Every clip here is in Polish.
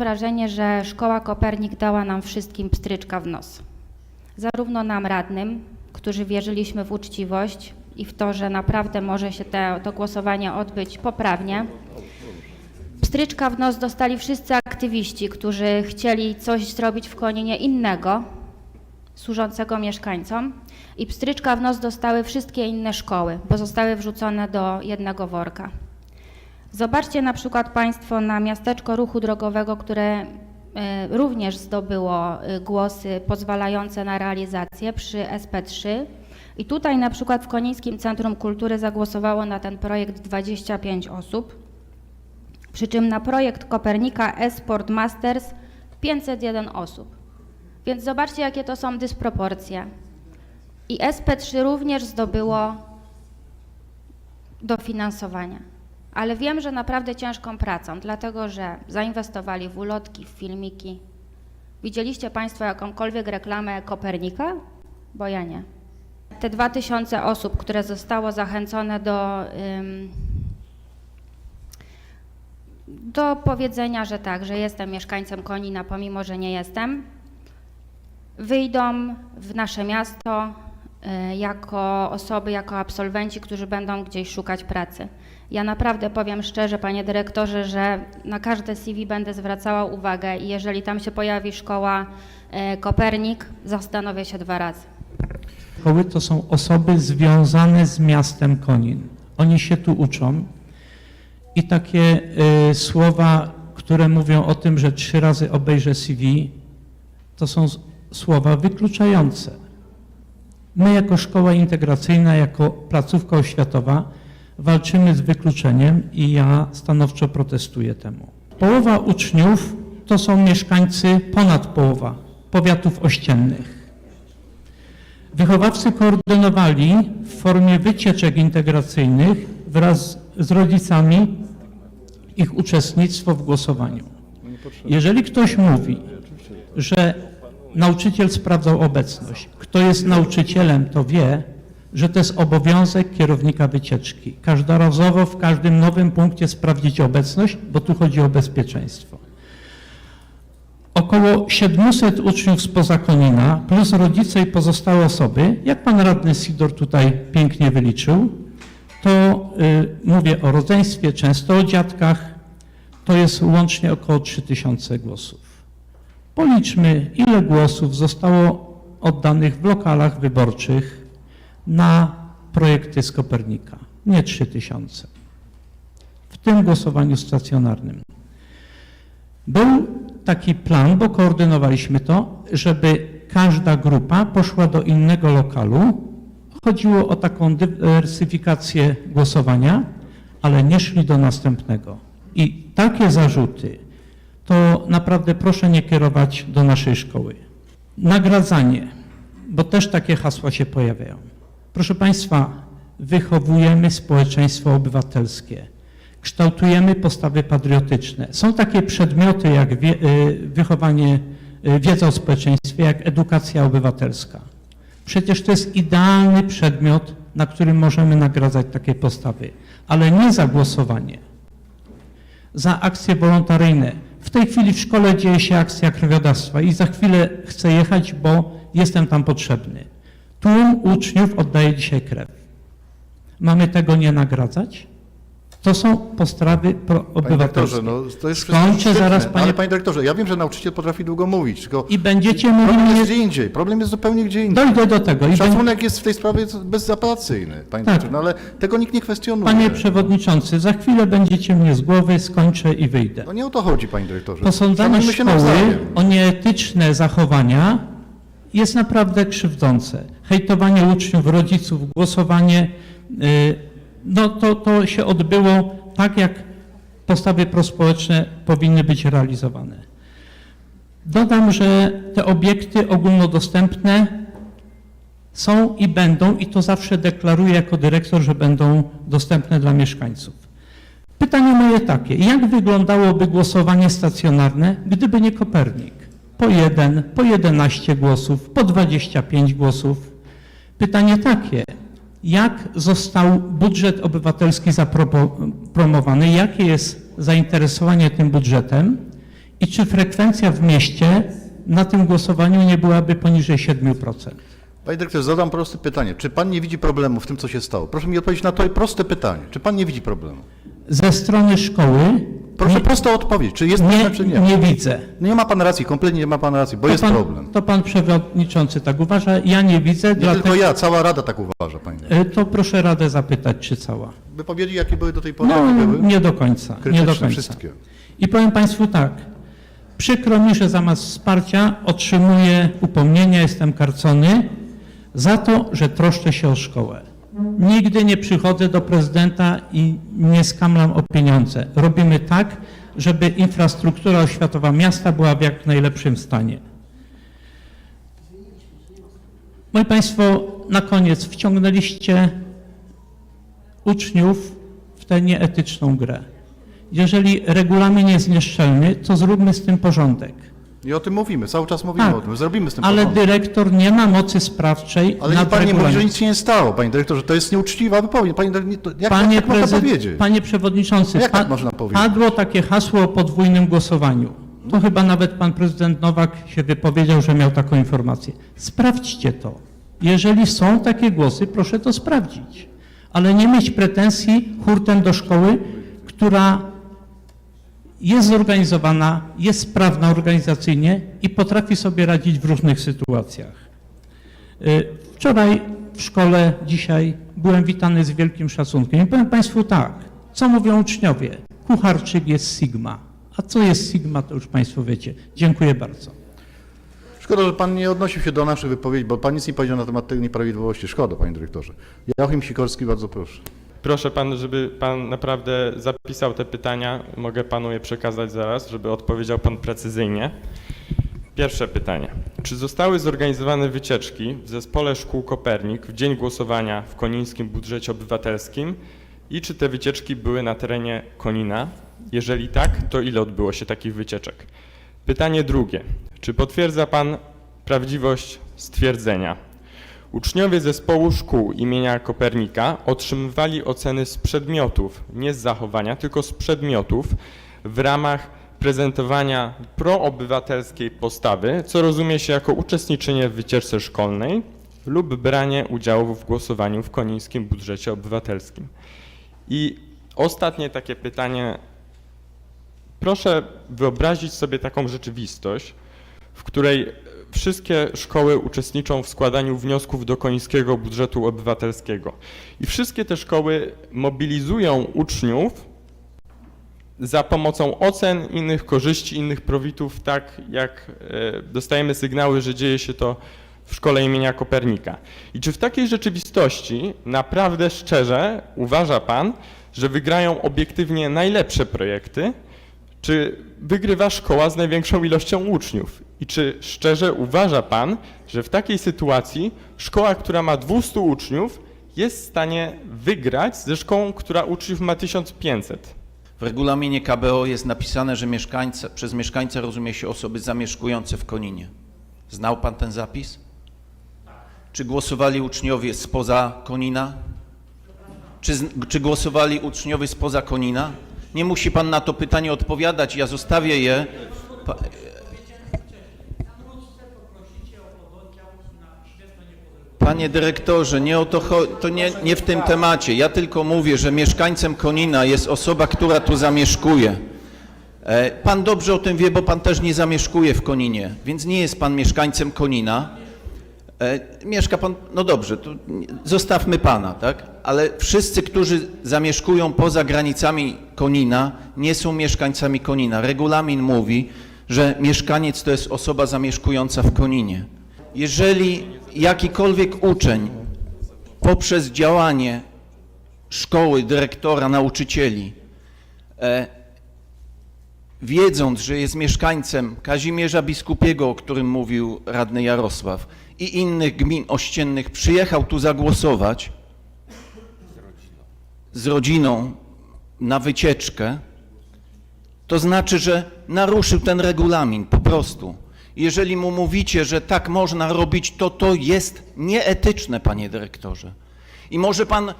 wrażenie, że Szkoła Kopernik dała nam wszystkim pstryczka w nos. Zarówno nam radnym, którzy wierzyliśmy w uczciwość i w to, że naprawdę może się te, to głosowanie odbyć poprawnie. Pstryczka w nos dostali wszyscy aktywiści, którzy chcieli coś zrobić w Koninie innego, służącego mieszkańcom. I pstryczka w nos dostały wszystkie inne szkoły, bo zostały wrzucone do jednego worka. Zobaczcie na przykład Państwo na miasteczko ruchu drogowego, które e, również zdobyło e, głosy pozwalające na realizację przy SP3. I tutaj na przykład w Konińskim Centrum Kultury zagłosowało na ten projekt 25 osób, przy czym na projekt Kopernika Esport Masters 501 osób. Więc zobaczcie, jakie to są dysproporcje. I SP3 również zdobyło dofinansowanie. Ale wiem, że naprawdę ciężką pracą, dlatego że zainwestowali w ulotki, w filmiki. Widzieliście Państwo jakąkolwiek reklamę Kopernika? Bo ja nie. Te 2000 osób, które zostało zachęcone do, ym, do powiedzenia, że tak, że jestem mieszkańcem Konina, pomimo, że nie jestem, wyjdą w nasze miasto jako osoby, jako absolwenci, którzy będą gdzieś szukać pracy. Ja naprawdę powiem szczerze, panie dyrektorze, że na każde CV będę zwracała uwagę i jeżeli tam się pojawi szkoła y, Kopernik, zastanowię się dwa razy. Szkoły to są osoby związane z miastem Konin. Oni się tu uczą i takie y, słowa, które mówią o tym, że trzy razy obejrzę CV, to są słowa wykluczające. My jako szkoła integracyjna, jako placówka oświatowa walczymy z wykluczeniem i ja stanowczo protestuję temu. Połowa uczniów to są mieszkańcy, ponad połowa powiatów ościennych. Wychowawcy koordynowali w formie wycieczek integracyjnych wraz z rodzicami ich uczestnictwo w głosowaniu. Jeżeli ktoś mówi, że nauczyciel sprawdzał obecność, kto jest nauczycielem, to wie, że to jest obowiązek kierownika wycieczki. Każdorazowo w każdym nowym punkcie sprawdzić obecność, bo tu chodzi o bezpieczeństwo. Około 700 uczniów spoza Konina, plus rodzice i pozostałe osoby, jak pan radny Sidor tutaj pięknie wyliczył, to y, mówię o rodzeństwie, często o dziadkach, to jest łącznie około 3000 głosów. Policzmy, ile głosów zostało oddanych w lokalach wyborczych na projekty z Kopernika. Nie 3000. W tym głosowaniu stacjonarnym. Był taki plan, bo koordynowaliśmy to, żeby każda grupa poszła do innego lokalu. Chodziło o taką dywersyfikację głosowania, ale nie szli do następnego. I takie zarzuty to naprawdę proszę nie kierować do naszej szkoły. Nagradzanie, bo też takie hasła się pojawiają. Proszę Państwa, wychowujemy społeczeństwo obywatelskie kształtujemy postawy patriotyczne. Są takie przedmioty jak wie, y, wychowanie, y, wiedza o społeczeństwie, jak edukacja obywatelska. Przecież to jest idealny przedmiot, na którym możemy nagradzać takie postawy, ale nie za głosowanie, za akcje wolontaryjne. W tej chwili w szkole dzieje się akcja krwiodawstwa i za chwilę chcę jechać, bo jestem tam potrzebny. Tłum uczniów oddaje dzisiaj krew. Mamy tego nie nagradzać? To są postawy Panie obywatelskie. dyrektorze, no to jest Skończę zaraz, panie- Ale panie dyrektorze, ja wiem, że nauczyciel potrafi długo mówić, tylko I będziecie problem mówili, jest gdzie indziej. Problem jest zupełnie gdzie indziej. dojdę do tego. I Szacunek jest w tej sprawie bezapelacyjny, panie Tak. dyrektorze, no ale tego nikt nie kwestionuje. panie przewodniczący, za chwilę będziecie mnie z głowy, skończę i wyjdę. No nie o to chodzi, panie dyrektorze. Posądzanie szkoły o nieetyczne zachowania jest naprawdę krzywdzące. Hejtowanie uczniów, rodziców, głosowanie, y, no to, to się odbyło tak, jak postawy prospołeczne powinny być realizowane. Dodam, że te obiekty ogólnodostępne są i będą, i to zawsze deklaruję jako dyrektor, że będą dostępne dla mieszkańców. Pytanie moje takie, jak wyglądałoby głosowanie stacjonarne, gdyby nie Kopernik? Po jeden, po 11 głosów, po 25 głosów. Pytanie takie, jak został budżet obywatelski zapromowany, jakie jest zainteresowanie tym budżetem I czy frekwencja w mieście na tym głosowaniu nie byłaby poniżej 7%? Panie dyrektorze, zadam proste pytanie. Czy pan nie widzi problemu w tym, co się stało? Proszę mi odpowiedzieć na to proste pytanie. Czy pan nie widzi problemu? Ze strony szkoły Proszę nie, prosto odpowiedzieć, czy jest problem, czy nie, nie. widzę. Nie ma pan racji, kompletnie nie ma pan racji, bo To jest pan, problem. To pan przewodniczący tak uważa, ja nie widzę, Nie dlatego tylko ja, cała Rada tak uważa, panie. To proszę Radę zapytać, czy cała. Wypowiedzi, jakie były do tej pory, No, nie do końca, nie do Krytyczne końca. wszystkie. I powiem Państwu tak, przykro mi, że zamiast wsparcia otrzymuję upomnienia, jestem karcony za to, że troszczę się o szkołę. Nigdy nie przychodzę do prezydenta i nie skamlam o pieniądze. Robimy tak, żeby infrastruktura oświatowa miasta była w jak najlepszym stanie. Moi Państwo, na koniec wciągnęliście uczniów w tę nieetyczną grę. Jeżeli regulamin jest nieszczelny, to zróbmy z tym porządek. I o tym mówimy, cały czas mówimy Tak, o tym, zrobimy z tym Ale porządek. dyrektor nie ma mocy sprawczej Ale nad pan nie mówi, że nic się nie stało, panie dyrektorze, to jest nieuczciwa wypowiedź. Panie, to jak, Panie, jak można prezyd- powiedzieć? panie przewodniczący, Jak tak można powiedzieć? padło takie hasło o podwójnym głosowaniu. To chyba nawet pan prezydent Nowak się wypowiedział, że miał taką informację. Sprawdźcie to. Jeżeli są takie głosy, proszę to sprawdzić. Ale nie mieć pretensji hurtem do szkoły, która jest zorganizowana, jest sprawna organizacyjnie i potrafi sobie radzić w różnych sytuacjach. Y, Wczoraj w szkole, dzisiaj byłem witany z wielkim szacunkiem. I powiem Państwu tak, co mówią uczniowie? Kucharczyk jest Sigma. A co jest Sigma, to już Państwo wiecie. Dziękuję bardzo. Szkoda, że pan nie odnosił się do naszych wypowiedzi, bo pan nic nie powiedział na temat tej nieprawidłowości. Szkoda, panie dyrektorze. Joachim Sikorski, bardzo proszę. Proszę pan, żeby pan naprawdę zapisał te pytania. Mogę panu je przekazać zaraz, żeby odpowiedział pan precyzyjnie. Pierwsze pytanie. Czy zostały zorganizowane wycieczki w zespole szkół Kopernik w dzień głosowania w konińskim budżecie obywatelskim i czy te wycieczki były na terenie Konina? Jeżeli tak, to ile odbyło się takich wycieczek? Pytanie drugie. Czy potwierdza pan prawdziwość stwierdzenia? Uczniowie zespołu szkół imienia Kopernika otrzymywali oceny z przedmiotów, nie z zachowania, tylko z przedmiotów w ramach prezentowania proobywatelskiej postawy, co rozumie się jako uczestniczenie w wycieczce szkolnej lub branie udziału w głosowaniu w konińskim budżecie obywatelskim. I ostatnie takie pytanie. Proszę wyobrazić sobie taką rzeczywistość, w której wszystkie szkoły uczestniczą w składaniu wniosków do końskiego budżetu obywatelskiego. I wszystkie te szkoły mobilizują uczniów za pomocą ocen, innych korzyści, innych profitów, tak jak e, dostajemy sygnały, że dzieje się to w szkole imienia Kopernika. I czy w takiej rzeczywistości naprawdę szczerze uważa Pan, że wygrają obiektywnie najlepsze projekty, czy wygrywa szkoła z największą ilością uczniów? I czy szczerze uważa Pan, że w takiej sytuacji szkoła, która ma 200 uczniów, jest w stanie wygrać ze szkołą, która uczniów ma 1500? W regulaminie KBO jest napisane, że mieszkańca, przez mieszkańca rozumie się osoby zamieszkujące w Koninie. Znał pan ten zapis? Czy głosowali uczniowie spoza Konina? Czy, czy głosowali uczniowie spoza Konina? Nie musi pan na to pytanie odpowiadać, ja zostawię je. Pa, Panie dyrektorze, nie o to to nie, nie w tym temacie. Ja tylko mówię, że mieszkańcem Konina jest osoba, która tu zamieszkuje. E, Pan dobrze o tym wie, bo pan też nie zamieszkuje w Koninie, więc nie jest pan mieszkańcem Konina. E, Mieszka pan, no dobrze, to zostawmy pana, tak? Ale wszyscy, którzy zamieszkują poza granicami Konina, nie są mieszkańcami Konina. Regulamin mówi, że mieszkaniec to jest osoba zamieszkująca w Koninie. Jeżeli jakikolwiek uczeń poprzez działanie szkoły, dyrektora, nauczycieli, e, wiedząc, że jest mieszkańcem Kazimierza Biskupiego, o którym mówił radny Jarosław, i innych gmin ościennych, przyjechał tu zagłosować z rodziną na wycieczkę, to znaczy, że naruszył ten regulamin po prostu. Jeżeli mu mówicie, że tak można robić, to to jest nieetyczne, panie dyrektorze. I może pan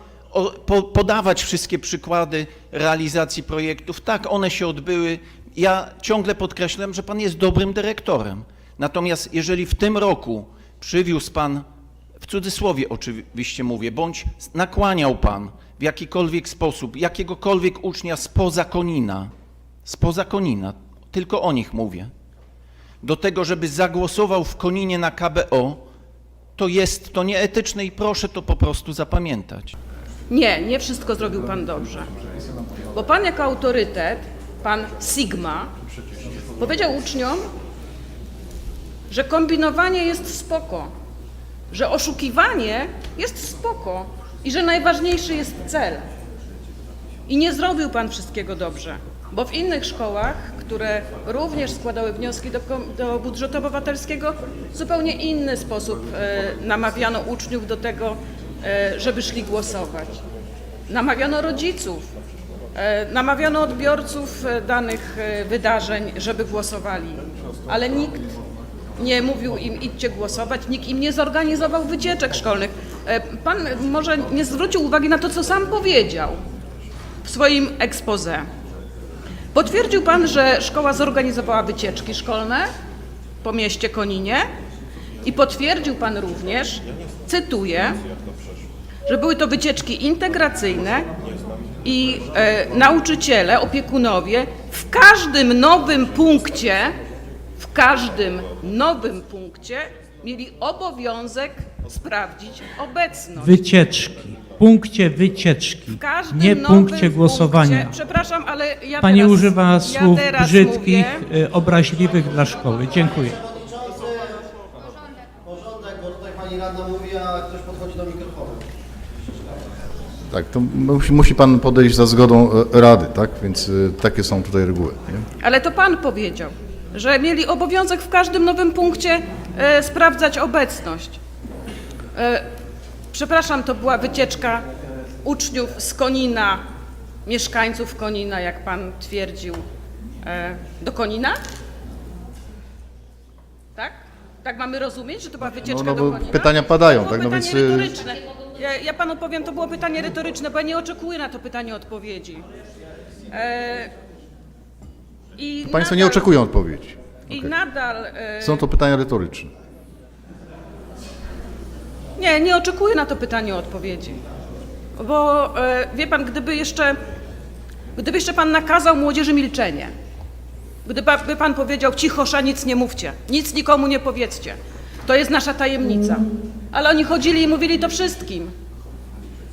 podawać wszystkie przykłady realizacji projektów. Tak, one się odbyły. Ja ciągle podkreślam, że pan jest dobrym dyrektorem. Natomiast jeżeli w tym roku przywiózł pan, w cudzysłowie oczywiście mówię, bądź nakłaniał pan w jakikolwiek sposób jakiegokolwiek ucznia spoza Konina, spoza Konina, tylko o nich mówię, do tego, żeby zagłosował w Koninie na KBO, to jest to nieetyczne i proszę to po prostu zapamiętać. Nie, nie wszystko zrobił pan dobrze. Bo pan jako autorytet, pan Sigma, powiedział uczniom, że kombinowanie jest spoko, że oszukiwanie jest spoko i że najważniejszy jest cel. I nie zrobił pan wszystkiego dobrze, bo w innych szkołach, które również składały wnioski do, do budżetu obywatelskiego, w zupełnie inny sposób e, namawiano uczniów do tego, e, żeby szli głosować. Namawiano rodziców, e, namawiano odbiorców danych wydarzeń, żeby głosowali, ale nikt nie mówił im idźcie głosować, nikt im nie zorganizował wycieczek szkolnych. Pan może nie zwrócił uwagi na to, co sam powiedział w swoim expose. Potwierdził pan, że szkoła zorganizowała wycieczki szkolne po mieście Koninie i potwierdził pan również, cytuję, że były to wycieczki integracyjne i e, nauczyciele, opiekunowie w każdym nowym punkcie, w każdym nowym punkcie mieli obowiązek sprawdzić obecność. Wycieczki, punkcie wycieczki, W każdym nie nowym punkcie głosowania. Punkcie, przepraszam, ale ja Pani teraz, używa ja słów brzydkich, Mówię, y, obraźliwych dla szkoły. Dziękuję. Porządek, bo tutaj pani radna mówi, a ktoś podchodzi do mikrofonu. Tak, to musi, musi pan podejść za zgodą e, Rady, tak? Więc y, takie są tutaj reguły. Nie? ale to pan powiedział, że mieli obowiązek w każdym nowym punkcie e, sprawdzać obecność. E, przepraszam, to była wycieczka uczniów z Konina, mieszkańców Konina, jak pan twierdził, e, do Konina? Tak? Tak mamy rozumieć, że to była wycieczka no do bo Konina? pytania padają, tak? No więc, y- retoryczne. Ja, ja panu powiem, to było pytanie retoryczne, bo ja nie oczekuję na to pytanie odpowiedzi. E, i Państwo nie nadal- oczekują odpowiedzi. I nadal. e, Są to pytania retoryczne. Nie, nie oczekuję na to pytanie odpowiedzi. Bo e, wie pan, gdyby jeszcze, gdyby jeszcze pan nakazał młodzieży milczenie, gdyby by pan powiedział cichosza, nic nie mówcie, nic nikomu nie powiedzcie, to jest nasza tajemnica. Ale oni chodzili i mówili to wszystkim.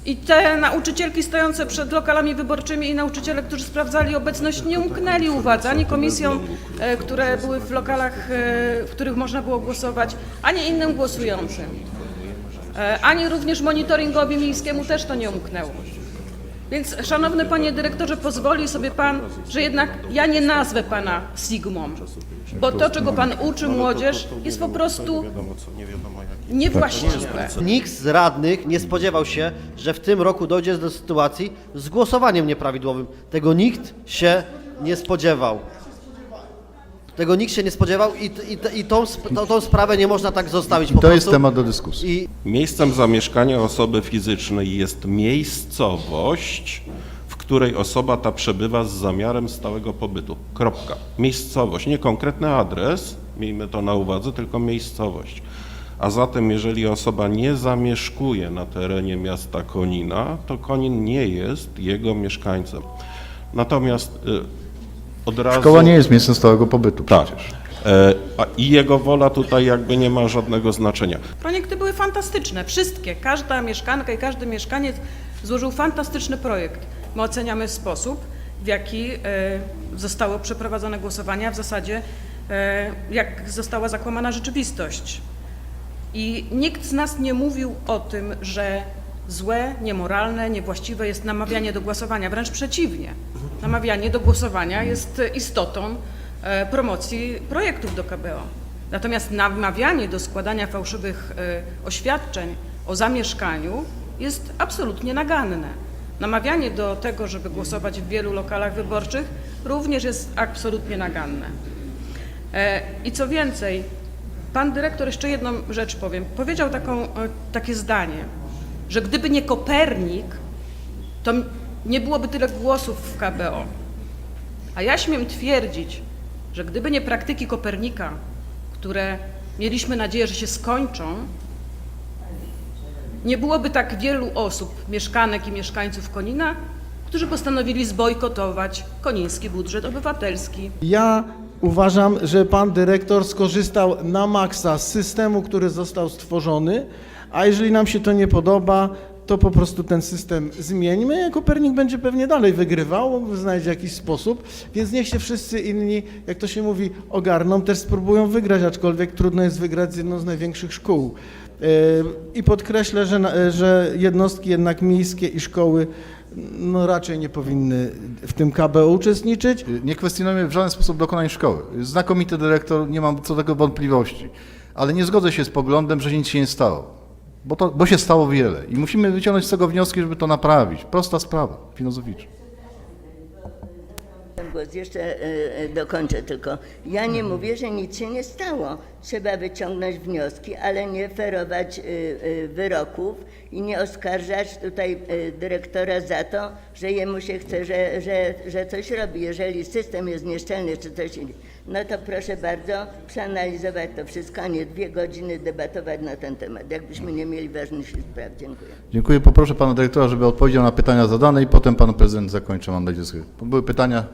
I te nauczycielki stojące przed lokalami wyborczymi i nauczyciele, którzy sprawdzali obecność, nie umknęli uwadze ani komisjom, e, które były w lokalach, e, w których można było głosować, ani innym głosującym. E, Ani również monitoringowi miejskiemu też to nie umknęło. Więc, szanowny panie dyrektorze, pozwoli sobie pan, że jednak ja nie nazwę pana Sigmą, bo to, czego pan uczy młodzież, jest po prostu niewłaściwe. Nikt z radnych nie spodziewał się, że w tym roku dojdzie do sytuacji z głosowaniem nieprawidłowym. Tego nikt się nie spodziewał. Tego nikt się nie spodziewał i, i, i tą, sp- tą, tą sprawę nie można tak zostawić po To jest prostu. temat do dyskusji. I Miejscem zamieszkania osoby fizycznej jest miejscowość, w której osoba ta przebywa z zamiarem stałego pobytu. Kropka. Miejscowość, nie konkretny adres, miejmy to na uwadze, tylko miejscowość. A zatem, jeżeli osoba nie zamieszkuje na terenie miasta Konina, to Konin nie jest jego mieszkańcem. Natomiast y, od razu... Szkoła nie jest miejscem stałego pobytu Tak. przecież. E, a I jego wola tutaj jakby nie ma żadnego znaczenia. Projekty były fantastyczne, wszystkie. Każda mieszkanka i każdy mieszkaniec złożył fantastyczny projekt. My oceniamy sposób, w jaki e, zostało przeprowadzone głosowania, w zasadzie e, jak została zakłamana rzeczywistość. I nikt z nas nie mówił o tym, że złe, niemoralne, niewłaściwe jest namawianie do głosowania. Wręcz przeciwnie. Namawianie do głosowania jest istotą e, promocji projektów do KBO. Natomiast namawianie do składania fałszywych e, oświadczeń o zamieszkaniu jest absolutnie naganne. Namawianie do tego, żeby głosować w wielu lokalach wyborczych również jest absolutnie naganne. E, I co więcej, pan dyrektor jeszcze jedną rzecz powiem. Powiedział taką, takie zdanie, że gdyby nie Kopernik, to nie byłoby tyle głosów w KBO. A ja śmiem twierdzić, że gdyby nie praktyki Kopernika, które mieliśmy nadzieję, że się skończą, nie byłoby tak wielu osób, mieszkanek i mieszkańców Konina, którzy postanowili zbojkotować koniński budżet obywatelski. Ja uważam, że pan dyrektor skorzystał na maksa z systemu, który został stworzony, a jeżeli nam się to nie podoba, to po prostu ten system zmieńmy. Kopernik będzie pewnie dalej wygrywał, znajdzie jakiś sposób, więc niech się wszyscy inni, jak to się mówi, ogarną, też spróbują wygrać, aczkolwiek trudno jest wygrać z jedną z największych szkół. Yy, I podkreślę, że, na- że jednostki jednak miejskie i szkoły no raczej nie powinny w tym KBO uczestniczyć. Nie kwestionujemy w żaden sposób dokonań szkoły. Znakomity dyrektor, nie mam co do tego wątpliwości. Ale nie zgodzę się z poglądem, że nic się nie stało. Bo, to, bo się stało wiele i musimy wyciągnąć z tego wnioski, żeby to naprawić. Prosta sprawa, filozoficzna. Głos jeszcze e, e, dokończę tylko. Ja nie mówię, że nic się nie stało. Trzeba wyciągnąć wnioski, ale nie ferować e, wyroków i nie oskarżać tutaj dyrektora za to, że jemu się chce, że, że, że coś robi. Jeżeli system jest nieszczelny czy coś innego, no to proszę bardzo przeanalizować to wszystko, a nie dwie godziny debatować na ten temat. Jakbyśmy nie mieli ważniejszych spraw. Dziękuję. Dziękuję. Poproszę pana dyrektora, żeby odpowiedział na pytania zadane i potem pan prezydent zakończy, mam nadzieję. Były pytania,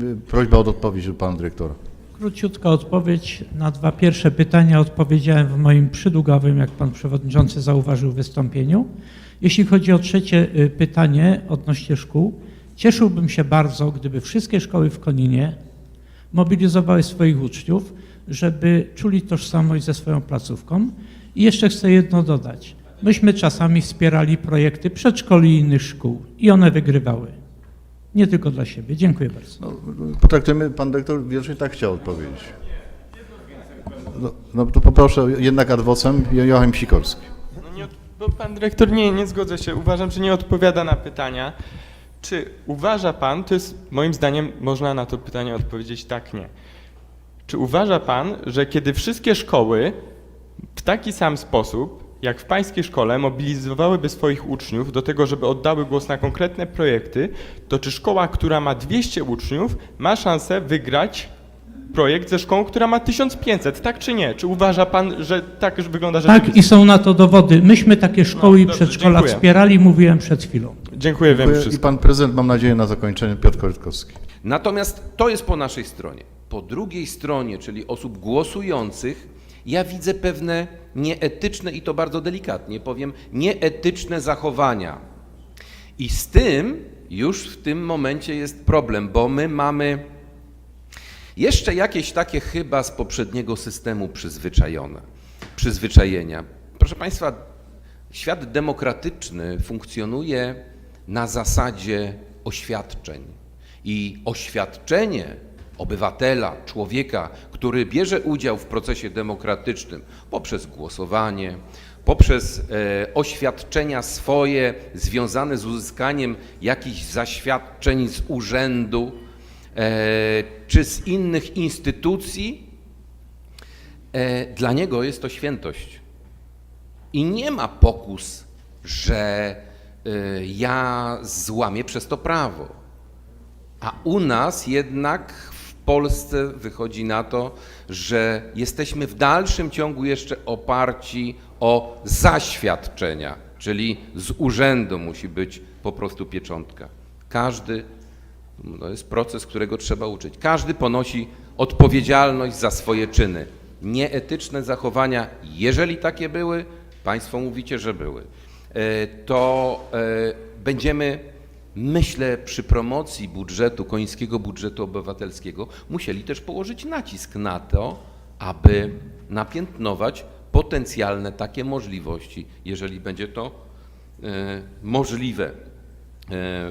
y, y, prośba o odpowiedź do pana dyrektora. Króciutka odpowiedź na dwa pierwsze pytania odpowiedziałem w moim przydługawym, jak pan przewodniczący zauważył, wystąpieniu. Jeśli chodzi o trzecie y, pytanie odnośnie szkół, cieszyłbym się bardzo, gdyby wszystkie szkoły w Koninie mobilizowały swoich uczniów, żeby czuli tożsamość ze swoją placówką. I jeszcze chcę jedno dodać. Myśmy czasami wspierali projekty przedszkoli i innych szkół i one wygrywały. Nie tylko dla siebie. Dziękuję bardzo. No, potraktujemy, pan dyrektor wiecznie tak chciał odpowiedzieć. No, no to poproszę jednak adwocem Joachim Sikorski. No nie, pan dyrektor nie, nie zgodzę się. Uważam, że nie odpowiada na pytania. Czy uważa pan, to jest moim zdaniem można na to pytanie odpowiedzieć tak, nie. Czy uważa pan, że kiedy wszystkie szkoły w taki sam sposób, jak w pańskiej szkole, mobilizowałyby swoich uczniów do tego, żeby oddały głos na konkretne projekty, to czy szkoła, która ma 200 uczniów, ma szansę wygrać projekt ze szkołą, która ma 1500, tak czy nie? Czy uważa pan, że tak już wygląda Tak, rzeczywistość? i są na to dowody. Myśmy takie szkoły No, i przedszkola dziękuję. wspierali, mówiłem przed chwilą. Dziękuję, wiem Dziękuję. I wszystko. pan prezydent, mam nadzieję, na zakończenie Piotr Korytkowski. Natomiast to jest po naszej stronie. Po drugiej stronie, czyli osób głosujących, ja widzę pewne nieetyczne i to bardzo delikatnie powiem, nieetyczne zachowania. I z tym już w tym momencie jest problem, bo my mamy jeszcze jakieś takie chyba z poprzedniego systemu przyzwyczajone, przyzwyczajenia. Proszę Państwa, świat demokratyczny funkcjonuje na zasadzie oświadczeń. I oświadczenie obywatela, człowieka, który bierze udział w procesie demokratycznym poprzez głosowanie, poprzez e, oświadczenia swoje związane z uzyskaniem jakichś zaświadczeń z urzędu e, czy z innych instytucji, e, dla niego jest to świętość. I nie ma pokus, że ja złamię przez to prawo. A u nas jednak w Polsce wychodzi na to, że jesteśmy w dalszym ciągu jeszcze oparci o zaświadczenia, czyli z urzędu musi być po prostu pieczątka. Każdy, to jest proces, którego trzeba uczyć, każdy ponosi odpowiedzialność za swoje czyny. Nieetyczne zachowania, jeżeli takie były, Państwo mówicie, że były, to e, będziemy myślę, przy promocji budżetu, końskiego budżetu obywatelskiego, musieli też położyć nacisk na to, aby napiętnować potencjalne takie możliwości, jeżeli będzie to e, możliwe e,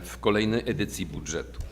w kolejnej edycji budżetu.